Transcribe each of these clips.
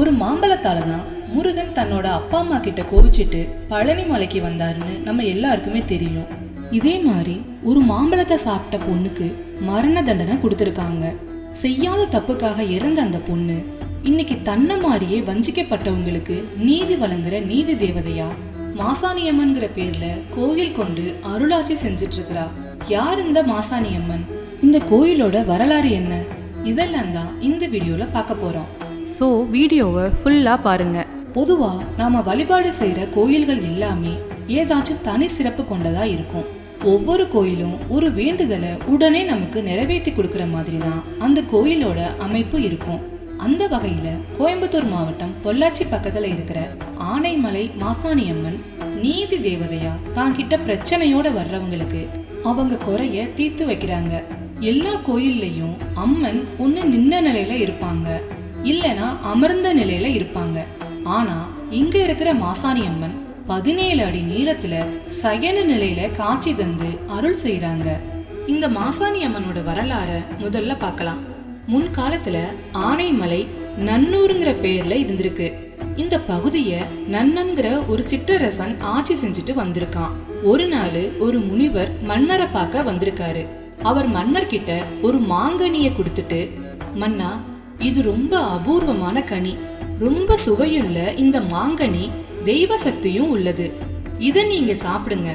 ஒரு மாம்பழத்தால தான் முருகன் தன்னோட அப்பா அம்மா கிட்ட கோவிச்சிட்டு பழனி மலைக்கு வந்தாருன்னு நம்ம எல்லாருக்குமே தெரியும். இதே மாதிரி ஒரு மாம்பழத்தை சாப்பிட்ட பொண்ணுக்கு மரண தண்டனை கொடுத்துருக்காங்க. செய்யாத தப்புக்காக இறந்த அந்த பொண்ணு இன்னைக்கு தன்னை மாதிரியே வஞ்சிக்கப்பட்டவங்களுக்கு நீதி வழங்குற நீதி தேவதையா? மாசாணியம்மன்கிற பேர்ல கோயில் கொண்டு அருளாட்சி செஞ்சுட்டு இருக்கிறா யார் இந்த மாசாணியம்மன் இந்த கோயிலோட வரலாறு என்ன? இதெல்லாம் தான் இந்த வீடியோல பார்க்க போறோம். ஸோ வீடியோவை ஃபுல்லாக பாருங்கள் பொதுவாக நாம் வழிபாடு செய்கிற கோயில்கள் எல்லாமே ஏதாச்சும் தனி சிறப்பு கொண்டதாக இருக்கும். ஒவ்வொரு கோயிலும் ஒரு வேண்டுதலை உடனே நமக்கு நிறைவேற்றி கொடுக்குற மாதிரி தான் அந்த கோயிலோட அமைப்பு இருக்கும். அந்த வகையில் கோயம்புத்தூர் மாவட்டம் பொள்ளாச்சி பக்கத்தில் இருக்கிற ஆனைமலை மாசாணியம்மன் நீதி தேவதையா தான் கிட்ட பிரச்சனையோட வர்றவங்களுக்கு அவங்க குறைய தீர்த்து வைக்கிறாங்க. எல்லா கோயில்லையும் அம்மன் ஒன்று நின்ன நிலையில இருப்பாங்க. இல்லைனா அமர்ந்த நிலையில இருப்பாங்க. ஆனா இங்க இருக்கிற மாசாணி அம்மன் பதினேழு அடி நீளத்துல சயன நிலையில காட்சி தந்து அருள் செய்யறாங்க இந்த மாசாணி அம்மனோட வரலாற முதல்ல பார்க்கலாம். முன்காலத்துல ஆனைமலை நன்னூருங்கிற பேர்ல இருந்திருக்கு. இந்த பகுதிய நன்னன்கிற ஒரு சிற்றரசன் ஆட்சி செஞ்சுட்டு வந்திருக்கான். ஒரு நாள் ஒரு முனிவர் மன்னரை பார்க்க வந்திருக்காரு. அவர் மன்னர் கிட்ட ஒரு மாங்கனிய கொடுத்துட்டு மன்னா இது ரொம்ப அபூர்வமான கனி. ரொம்ப சுவையுள்ள இந்த மாங்கனி தெய்வ சக்தியும் உள்ளது. இதை நீங்க சாப்பிடுங்க.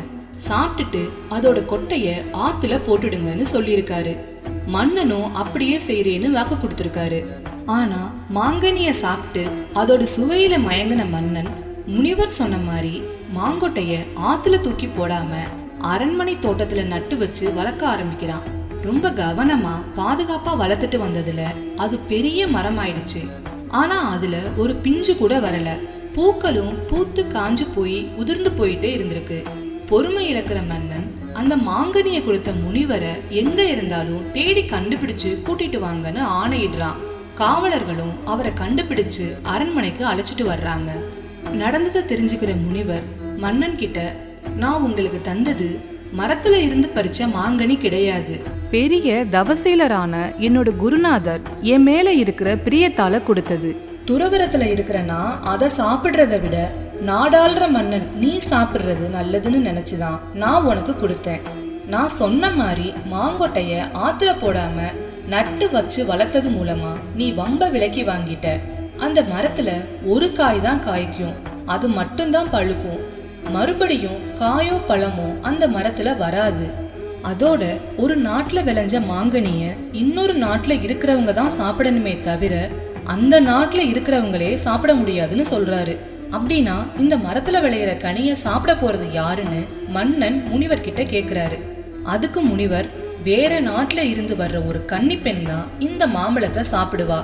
சாப்பிட்டுட்டு அதோட கொட்டைய ஆத்துல போட்டுடுங்கன்னு சொல்லியிருக்காரு. மன்னனும் அப்படியே செய்யறேன்னு வாக்கு கொடுத்துருக்காரு. ஆனா மாங்கனிய சாப்பிட்டு அதோட சுவையில மயங்கின மன்னன் முனிவர் சொன்ன மாதிரி மாங்கொட்டைய ஆத்துல தூக்கி போடாம அரண்மனை தோட்டத்துல நட்டு வச்சு வளர்க்க ஆரம்பிக்கிறான். ரொம்ப கவனமா பாதுகாப்பா வளர்த்துட்டு வந்ததுல அது பெரிய மரம் ஆயிடுச்சு ஆனா அதுல ஒரு பிஞ்சு கூட வரல. பூக்களும் பூத்து காஞ்சு போய் உதிர்ந்து போயிட்டே இருந்திருக்கு. பொறுமை இழக்கிற மன்னன் அந்த மாங்கனியை கொடுத்த முனிவரை எங்க இருந்தாலும் தேடி கண்டுபிடிச்சு கூட்டிட்டு வாங்கன்னு ஆணையிடுறான். காவலர்களும் அவரை கண்டுபிடிச்சு அரண்மனைக்கு அழைச்சிட்டு வர்றாங்க. நடந்ததை தெரிஞ்சுக்கிற முனிவர் மன்னன் கிட்ட நான் உங்களுக்கு தந்தது மரத்துல இருந்து பறிச்ச மாங்கனி கிடையாது. பெரிய தவசீலரான என்னோட குருநாதர் என் மேலே இருக்கிற பிரியத்தால கொடுத்தது. துறவரத்துல இருக்கிற நான் அதை சாப்பிடுறத விட நாடாளுற மன்னன் நீ சாப்பிடுறது நல்லதுன்னு நினைச்சுதான் நான் உனக்கு கொடுத்தேன். நான் சொன்ன மாதிரி மாங்கொட்டைய ஆத்துல போடாம நட்டு வச்சு வளர்த்தது மூலமா நீ வம்ப விலைக்கு வாங்கிட்ட. அந்த மரத்துல ஒரு காய் தான் காய்க்கும். அது மட்டும்தான் பழுக்கும். மறுபடியும் காயோ பழமோ அந்த மரத்துல வராது. அதோட ஒரு நாட்டில் விளைஞ்ச மாங்கனிய இன்னொரு நாட்டில் இருக்கிறவங்க தான் சாப்பிடணுமே தவிர அந்த நாட்டில் இருக்கிறவங்களே சாப்பிட முடியாதுன்னு சொல்றாரு. அப்படின்னா இந்த மரத்துல விளையிற கனிய சாப்பிட போறது யாருன்னு மன்னன் முனிவர் கிட்ட கேக்குறாரு. அதுக்கு முனிவர் வேற நாட்டுல இருந்து வர்ற ஒரு கன்னி பெண் தான் இந்த மாம்பழத்தை சாப்பிடுவா.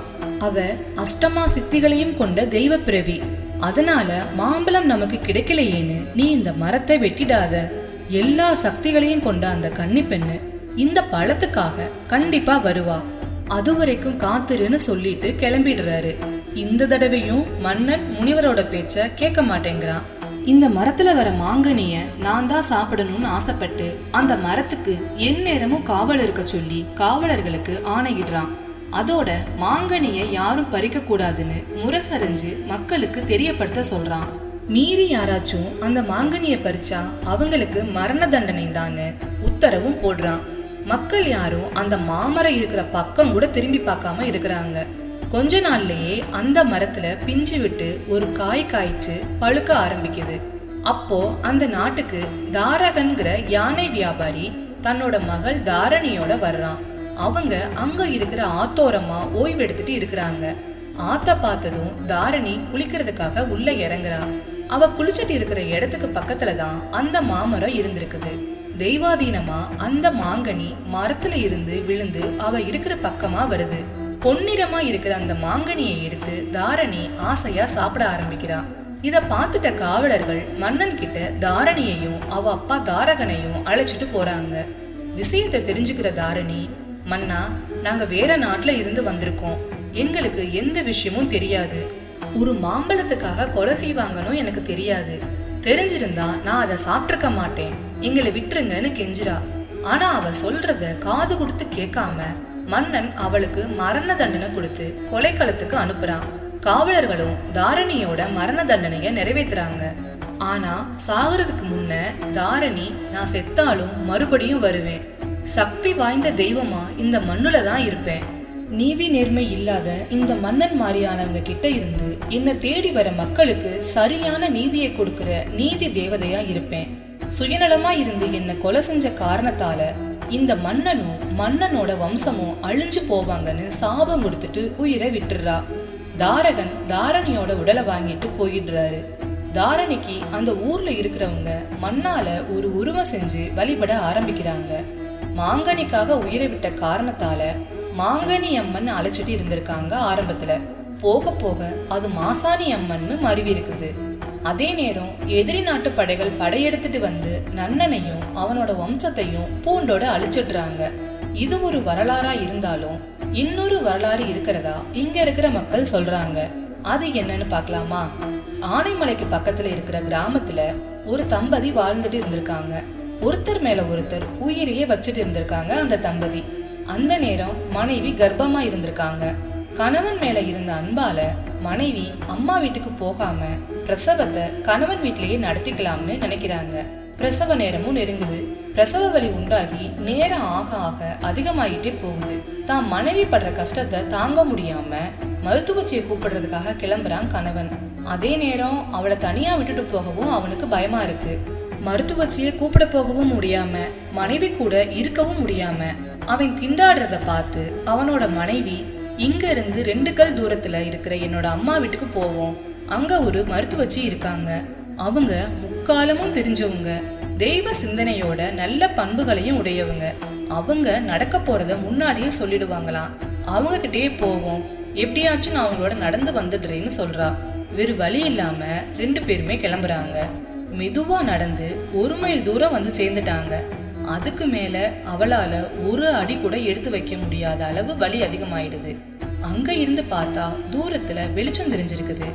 அவ அஷ்டமா சித்திகளையும் கொண்ட தெய்வ பிறவி அதனால மாம்பழம் நமக்கு கிடைக்கலையேன்னு நீ இந்த மரத்தை வெட்டிடாத. எல்லா சக்திகளையும் கொண்ட அந்த கன்னி பெண்ணு இந்த பழத்துக்காக கண்டிப்பா வருவா. அது வரைக்கும் காத்துருன்னு சொல்லிட்டு கிளம்பிடுறாரு. இந்த தடவையும் மன்னன் முனிவரோட பேச்ச கேட்க மாட்டேங்கிறான். இந்த மரத்துல வர மாங்கனிய நான் தான் சாப்பிடணும்னு ஆசைப்பட்டு அந்த மரத்துக்கு எந்நேரமும் காவல் இருக்க சொல்லி காவலர்களுக்கு ஆணையிடுறான். அதோட மாங்கனியை யாரும் பறிக்க கூடாதுன்னு முரசறிஞ்சு மக்களுக்கு தெரியப்படுத்த சொல்றான். மீறி யாராச்சும் அந்த மாங்கனியை பறிச்சா அவங்களுக்கு மரண தண்டனை தான்னு உத்தரவும் போடுறான். மக்கள் யாரும் அந்த மாமரம் இருக்கிற பக்கம் கூட திரும்பி பார்க்காம இருக்கிறாங்க. கொஞ்ச நாள்லயே அந்த மரத்துல பிஞ்சு விட்டு ஒரு காய் காய்ச்சு பழுக்க ஆரம்பிக்குது. அப்போ அந்த நாட்டுக்கு தாரகன்கிற யானை வியாபாரி தன்னோட மகள் தாரணியோட வர்றான். அவங்க அங்க இருக்கிற ஆத்தோரமா ஓய்வு எடுத்துட்டு இருக்கிறாங்க. ஆத்த பார்த்ததும் தாரணி குளிக்கிறதுக்காக உள்ள இறங்குறா. அவ குளிச்சிட்டு இருக்கிற இடத்துக்கு பக்கத்துல தான் அந்த மாமரம் இருந்திருக்குது. தெய்வாதீனமா அந்த மாங்கனி மரத்துல இருந்து விழுந்து அவ இருக்கிற பக்கமா வருது. பொன்னிறமா இருக்கிற அந்த மாங்கனியை எடுத்து தாரணி ஆசையா சாப்பிட ஆரம்பிக்கிறா. இத பார்த்துட்ட காவலர்கள் மன்னன் கிட்ட தாரணியையும் அவ அப்பா தாரகனையும் அழைச்சிட்டு போறாங்க. விஷயத்தை தெரிஞ்சுக்கிற தாரணி மன்னா நாங்க வேற நாட்டுல இருந்து வந்திருக்கோம். எங்களுக்கு எந்த விஷயமும் தெரியாது. ஒரு மாம்பழத்துக்காக கொலை செய்வாங்கன்னு எனக்கு தெரியாது. தெரிஞ்சிருந்தா நான் அதை சாப்பிட்ருக்க மாட்டேன். எங்களை விட்டுருங்கன்னு கெஞ்சிரா ஆனா அவ சொல்றத காது கொடுத்து கேட்காம மன்னன் அவளுக்கு மரண தண்டனை கொடுத்து கொலைக்களத்துக்கு அனுப்புறான் காவலர்களும் தாரணியோட மரண தண்டனைய நிறைவேற்றுறாங்க ஆனா சாகுறதுக்கு முன்ன தாரணி நான் செத்தாலும் மறுபடியும் வருவேன். சக்தி வாய்ந்த தெய்வமா இந்த மண்ணுல தான் இருப்பேன். நீதி நேர்மை இல்லாத இந்த மன்னன் மாதிரியானவங்க கிட்ட இருந்து என்னை தேடி வர மக்களுக்கு சரியான நீதியை கொடுக்கிற நீதி தேவதையா இருப்பேன். சுயநலமா இருந்து என்னை கொலை செஞ்ச காரணத்தால இந்த மன்னனும் மன்னனோட வம்சமும் அழிஞ்சு போவாங்கன்னு சாபம் கொடுத்துட்டு உயிரை விட்டுடுறா தாரகன் தாரணியோட உடலை வாங்கிட்டு போயிடுறாரு. தாரணிக்கு அந்த ஊர்ல இருக்கிறவங்க மண்ணால ஒரு உருவம் செஞ்சு வழிபட ஆரம்பிக்கிறாங்க. மாங்கனிக்காக உயிரை விட்ட காரணத்தால மாங்கனி அம்மன் அழைச்சிட்டு இருந்திருக்காங்க ஆரம்பத்துல. போக போக அது மாசாணி அம்மன்னு மருவி இருக்குது. அதே நேரம் எதிரி நாட்டு படைகள் படையெடுத்துட்டு வந்து நன்னனையும் அவனோட வம்சத்தையும் பூண்டோட அழிச்சிடுறாங்க. இது ஒரு வரலாறா இருந்தாலும் இன்னொரு வரலாறு இருக்கிறதா இங்க இருக்கிற மக்கள் சொல்றாங்க. அது என்னன்னு பார்க்கலாமா? ஆனைமலைக்கு பக்கத்துல இருக்கிற கிராமத்துல ஒரு தம்பதி வாழ்ந்துட்டு இருந்திருக்காங்க. ஒருத்தர் மேல ஒருத்தர் உயிரையே வச்சுட்டு இருந்திருக்காங்க அந்த தம்பதி. அந்த நேரம் மனைவி கர்ப்பமா இருந்திருக்காங்க. கணவன் மேல இருந்த அன்பால மனைவி அம்மா வீட்டுக்கு போகாம பிரசவத்தை கணவன் வீட்டிலேயே நடத்திக்கலாம்னு நினைக்கிறாங்க. பிரசவ நேரமும் நெருங்குது. பிரசவ வலி உண்டாகி நேரம் ஆக ஆக அதிகமாயிட்டே போகுது. தான் மனைவி படுற கஷ்டத்தை தாங்க முடியாம மருத்துவச்சியை கூப்பிடுறதுக்காக கிளம்புறான் கணவன். அதே நேரம் அவளை தனியா விட்டுட்டு போகவும் அவனுக்கு பயமா இருக்கு. மருத்துவச்சியை கூப்பிட போகவும் முடியாம மனைவி கூட இருக்கவும் முடியாம அவன் திண்டாடுறத பார்த்து அவனோட மனைவி இங்க இருந்து ரெண்டு கல் தூரத்துல இருக்கிற என்னோட அம்மா வீட்டுக்கு போவோம். அங்க ஒரு மருத்துவச்சி இருக்காங்க. அவங்க முக்காலமும் தெரிஞ்சவங்க. தெய்வ சிந்தனையோட நல்ல பண்புகளையும் உடையவங்க. அவங்க நடக்க போறத முன்னாடியே சொல்லிடுவாங்களாம். அவங்க கிட்டயே போவோம். எப்படியாச்சும் நான் அவங்களோட நடந்து வந்துடுறேன்னு சொல்றா. வேறு வழி இல்லாம ரெண்டு பேருமே கிளம்புறாங்க. மெதுவா நடந்து ஒரு மைல் தூரம் வந்து சேர்ந்துட்டாங்க. அதுக்கு மேல அவளால ஒரு அடி கூட எடுத்து வைக்க முடியாத அளவு வலி அதிகமாயிடுது. அங்க இருந்து பார்த்தா தூரத்துல வெளிச்சம் தெரிஞ்சிருக்குது.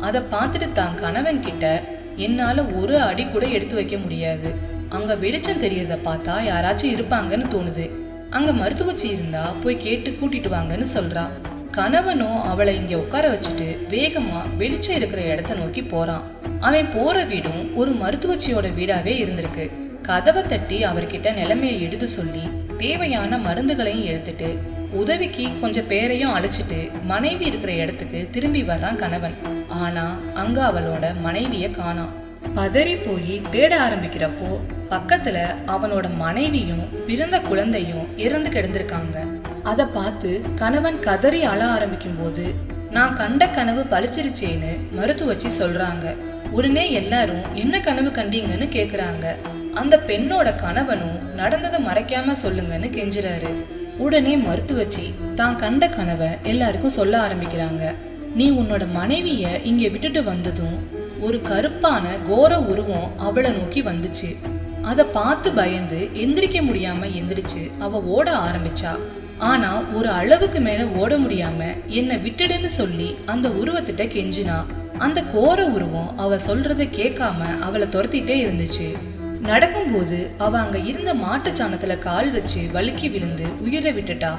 அத பார்த்துட்டு தான் கணவன் கிட்ட என்னால ஒரு அடி கூட எடுத்து வைக்க முடியாது. அங்க வெளிச்சம் தெரியறத பார்த்தா யாராச்சும் இருப்பாங்கன்னு தோணுது. அங்க மருத்துவச்சி இருந்தா போய் கேட்டு கூட்டிட்டு வாங்கன்னு சொல்றா. கணவனும் அவளை இங்க உட்கார வச்சுட்டு வேகமா வெளிச்சம் இருக்கிற இடத்த நோக்கி போறான். அவன் போற வீடும் ஒரு மருத்துவச்சியோட வீடாவே இருந்திருக்கு. கதவை தட்டி அவர்கிட்ட நிலைமையை எடுத்து சொல்லி தேவையான மருந்துகளையும் எடுத்துட்டு உதவிக்கு கொஞ்சம் பேரையும் அழைச்சிட்டு மனைவி இருக்கிற இடத்துக்கு திரும்பி வர்றான் கணவன். ஆனா அங்க அவளோட மனைவிய காணாம் பதறி போய் தேட ஆரம்பிக்கிறப்போ பக்கத்துல அவனோட மனைவியும் பிறந்த குழந்தையும் இறந்து கிடந்திருக்காங்க. அதை பார்த்து கணவன் கதறி அழ ஆரம்பிக்கும் போது நான் கண்ட கனவு பளிச்சிருச்சேன்னு மருத்துவச்சி சொல்றாங்க. உடனே எல்லாரும் என்ன கனவு கண்டீங்கன்னு கேக்குறாங்க. அந்த பெண்ணோட கணவனும் நடந்ததை மறைக்காம சொல்லுங்கன்னு கெஞ்சுறாரு. உடனே மருத்துவச்சி தான் கண்ட கனவை எல்லாருக்கும் சொல்ல ஆரம்பிக்கிறாங்க. நீ உன்னோட மனைவிய இங்க விட்டுட்டு வந்ததும் ஒரு கருப்பான கோர உருவம் அவளை நோக்கி வந்துச்சு. அதை பார்த்து பயந்து எந்திரிக்க முடியாம எந்திரிச்சு அவ ஓட ஆரம்பிச்சா. ஆனா ஒரு அளவுக்கு மேல ஓட முடியாம என்னை விட்டுடுன்னு சொல்லி அந்த உருவத்திட்ட கெஞ்சினா. அந்த கோர உருவம் அவ சொல்றத கேட்காம அவளை துரத்திட்டே இருந்துச்சு. நடக்கும்போது அவ அங்க இருந்த மாட்டுச்சாணத்துல கால் வச்சு வழுக்கி விழுந்து உயிரை விட்டுட்டா.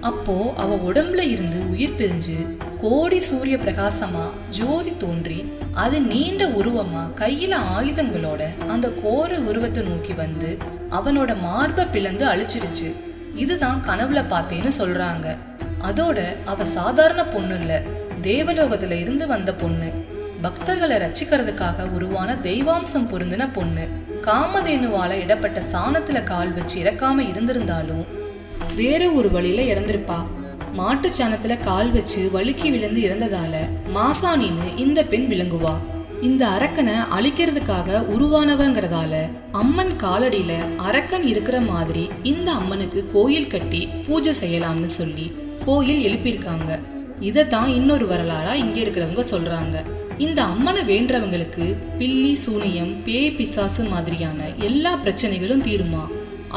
அப்போ அவ உடம்புல இருந்து உயிர் பிரிஞ்சு கோடி சூரிய பிரகாசமா ஜோதி தோன்றி அது நீண்ட உருவமா கையில ஆயுதங்களோட அந்த கோர உருவத்தை நோக்கி வந்து அவனோட மார்பை பிளந்து அழிச்சிருச்சு. இதுதான் கனவுல பார்த்தேன்னு சொல்றாங்க. அதோட அவ சாதாரண பொண்ணு இல்லை. தேவலோகத்துல இருந்து வந்த பொண்ணு. பக்தர்களை ரச்சிக்கிறதுக்காக உருவான தெய்வாம்சம் பொருந்தின பொண்ணு. காமதேனுவால இடப்பட்ட சாணத்துல கால் வச்சு இறக்காம இருந்திருந்தாலும் வேற ஒரு வழியில இறந்திருப்பா. மாட்டு சாணத்துல கால் வச்சு வழுக்கி விழுந்து இறந்ததால மாசாணின்னு இந்த பெண் விளங்குவா. இந்த அரக்கனை அழிக்கிறதுக்காக உருவானவங்கிறதால அம்மன் காலடியில அரக்கன் இருக்கிற மாதிரி இந்த அம்மனுக்கு கோயில் கட்டி பூஜை செய்யலாம்னு சொல்லி கோயில் எழுப்பியிருக்காங்க. இதை தான் இன்னொரு வரலாறா இங்க இருக்கிறவங்க சொல்றாங்க. இந்த அம்மனை வேண்டவங்களுக்கு பில்லி சூனியம் பேய் பிசாசு மாதிரியான எல்லா பிரச்சனைகளும் தீருமா?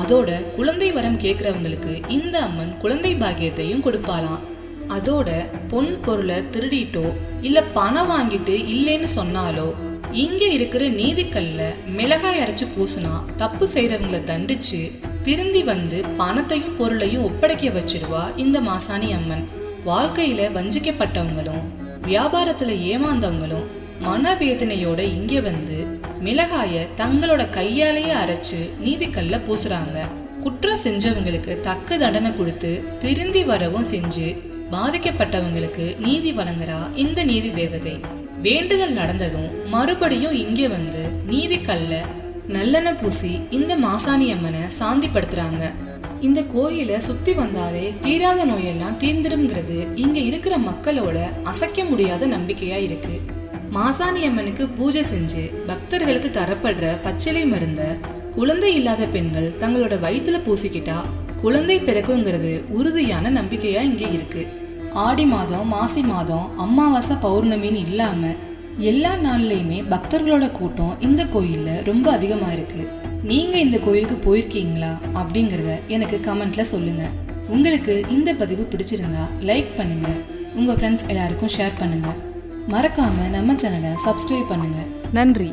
அதோட குழந்தை வரம் கேட்குறவங்களுக்கு இந்த அம்மன் குழந்தை பாக்கியத்தையும் கொடுப்பாளாம். அதோட பொன் பொருளை திருடிட்டோ இல்ல பணம் வாங்கிட்டு இல்லைன்னு சொன்னாலோ இங்க இருக்கிற நீதிக்கல்ல மிளகாய் அரைச்சு பூசினா தப்பு செய்யறவங்களை தண்டிச்சு திருந்தி வந்து பணத்தையும் பொருளையும் ஒப்படைக்க வச்சிடுவா இந்த மாசாணி அம்மன். வாழ்க்கையில வஞ்சிக்கப்பட்டவங்களும் வியாபாரத்துல ஏமாந்தவங்களும் மனவேதனையோட இங்க வந்து மிளகாய தங்களோட கையாலேயே அரைச்சு நீதிக்கல்ல பூசுறாங்க. குற்றம் செஞ்சவங்களுக்கு தக்க தண்டனை கொடுத்து திருந்தி வரவும் செஞ்சு பாதிக்கப்பட்டவங்களுக்கு நீதி வழங்குறா இந்த நீதி தேவதை. வேண்டுதல் நடந்ததும் மறுபடியும் இங்க வந்து நீதிக்கல்ல நல்லெண்ணெய் பூசி இந்த மாசாணி அம்மனை சாந்திப்படுத்துறாங்க. இந்த கோயிலை சுத்தி வந்தாலே தீராத நோயெல்லாம் தீர்ந்துடும்ங்கிறது இங்க இருக்கிற மக்களோட அசைக்க முடியாத நம்பிக்கையா இருக்கு. மாசாணி அம்மனுக்கு பூஜை செஞ்சு பக்தர்களுக்கு தரப்படுற பச்சிலை மருந்த குழந்தை இல்லாத பெண்கள் தங்களோட வயிற்றுல பூசிக்கிட்டா குழந்தை பிறக்குங்கிறது உறுதியான நம்பிக்கையா இங்க இருக்கு. ஆடி மாதம் மாசி மாதம் அமாவாசை பௌர்ணமின்னு இல்லாம எல்லா நாள்லயுமே பக்தர்களோட கூட்டம் இந்த கோயில்ல ரொம்ப அதிகமா இருக்கு. நீங்கள் இந்த கோயிலுக்கு போயிருக்கீங்களா அப்படிங்கிறத எனக்கு கமெண்ட்டில் சொல்லுங்கள் உங்களுக்கு இந்த பதிவு பிடிச்சிருந்தா லைக் பண்ணுங்கள் உங்கள் ஃப்ரெண்ட்ஸ் எல்லாருக்கும் ஷேர் பண்ணுங்கள் மறக்காமல் நம்ம சேனலை சப்ஸ்கிரைப் பண்ணுங்கள் நன்றி.